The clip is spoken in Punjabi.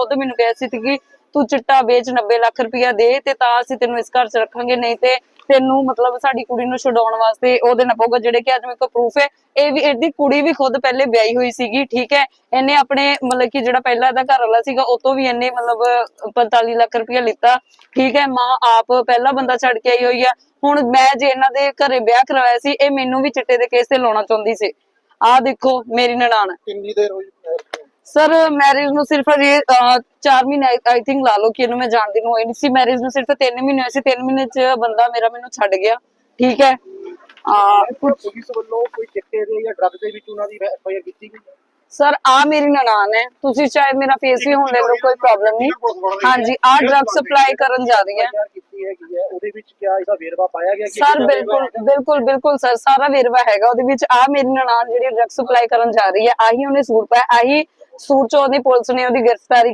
ਖੁਦ ਮੈਨੂੰ ਕਿਹਾ ਸੀ ਕਿ ਤੂੰ ਚਿੱਟਾ ਵੇਚ 90 ਲੱਖ ਰੁਪਇਆ ਦੇ ਤੇ ਤਾਂ ਅਸੀਂ ਤੈਨੂੰ ਇਸ ਘਰ 'ਚ ਰੱਖਾਂਗੇ, ਨਹੀਂ ਤੇ ਤੈਨੂੰ ਮਤਲਬ ਸਾਡੀ ਕੁੜੀ ਨੂੰ ਛਡਾਉਣ ਵਾਸਤੇ ਉਹਦੇ ਨਾਲ ਪਊਗਾ ਜਿਹੜੇ ਕਿ ਅੱਜ ਮੇਰੇ ਕੋਲ ਪ੍ਰੂਫ ਹੈ। ਇਹ ਵੀ, ਇਹਦੀ ਕੁੜੀ ਵੀ ਖੁਦ ਪਹਿਲੇ ਵਿਆਹੀ ਹੋਈ ਸੀਗੀ, ਠੀਕ ਹੈ? ਇਹਨੇ ਆਪਣੇ ਮਤਲਬ ਕਿ ਜਿਹੜਾ ਪਹਿਲਾਂ ਇਹਦਾ ਘਰ ਵਾਲਾ ਸੀਗਾ, ਉਹ ਤੋਂ ਵੀ ਇਹਨੇ ਮਤਲਬ 45 ਲੱਖ ਰੁਪਇਆ ਲਿੱਤਾ, ਠੀਕ ਹੈ? ਮਾਂ ਆਪ ਪਹਿਲਾ ਬੰਦਾ ਛੱਡ ਕੇ ਆਈ ਹੋਈ ਆ। ਹੁਣ ਮੈਂ ਜੇ ਇਹਨਾਂ ਦੇ ਘਰੇ ਵਿਆਹ ਕਰਵਾਇਆ ਸੀ, ਇਹ ਮੈਨੂੰ ਵੀ ਚਿੱਟੇ ਦੇ ਕੇਸ ਤੇ ਲਾਉਣਾ ਚਾਹੁੰਦੀ ਸੀ। ਆਹ ਦੇਖੋ, ਮੇਰੀ ਨਨਾਣ ਕਿੰਨੀ ਦੇਰ ਹੋਈ? ਸਰ ਮੈਰਿਜ ਨੂੰ ਸਿਰਫ ਅਜੇ 4 ਮਹੀਨੇ ਆਈ ਥਿੰਕ ਲਾ ਲਓ ਕਿ ਇਹਨੂੰ ਮੈਂ ਜਾਣਦੀ ਨੂੰ ਹੋਈ ਨਹੀਂ ਸੀ। ਮੈਰਿਜ ਨੂੰ ਸਿਰਫ 3 ਮਹੀਨੇ ਹੋਏ ਸੀ। 3 ਮਹੀਨੇ ਚ ਬੰਦਾ ਮੇਰਾ ਮੈਨੂੰ ਛੱਡ ਗਿਆ। ਠੀਕ ਹੈ? ਆ ਪੁਲਿਸ ਵੱਲੋਂ ਕੋਈ ਚਿੱਟੇ ਦੇ ਜਾਂ ਡਰੱਗ ਦੇ ਵਿੱਚ ਉਹਨਾਂ ਦੀ ਐਫਆਈਆਰ ਕੀਤੀ ਗਈ? ਸਰ ਆ ਮੇਰੀ ਨਨਾਣ ਹੈ। ਤੁਸੀਂ ਚਾਹੇ ਮੇਰਾ ਫੇਸ ਵੀ ਹੁਣ ਲੈ ਲਓ ਕੋਈ ਪ੍ਰੋਬਲਮ ਨਹੀਂ। ਹਾਂਜੀ ਆ ਡਰਗ ਸਪਲਾਈ ਕਰਨ ਜਾ ਰਹੀ ਹੈ। ਉਹਦੇ ਵਿੱਚ ਕਿਆ ਇਹਦਾ ਵੇਰਵਾ ਪਾਇਆ ਗਿਆ? ਕਿ ਸਰ ਬਿਲਕੁਲ? ਬਿਲਕੁਲ ਬਿਲਕੁਲ ਸਰ ਸਾਰਾ ਵੇਰਵਾ ਹੈਗਾ। ਉਹਦੇ ਵਿੱਚ ਆ ਮੇਰੀ ਨਨਾਣ ਜਿਹੜੀ ਡਰਗ ਸਪਲਾਈ ਕਰਨ ਜਾ ਰਹੀ ਹੈ ਆਹੀ ਉਹਨੇ ਸੂਟ ਪਾਇਆ ਆਹੀ ਸੂਟ ਚੋਂ ਉਹਦੀ ਪੁਲਿਸ ਨੇ ਉਹਦੀ ਗ੍ਰਿਫਤਾਰੀ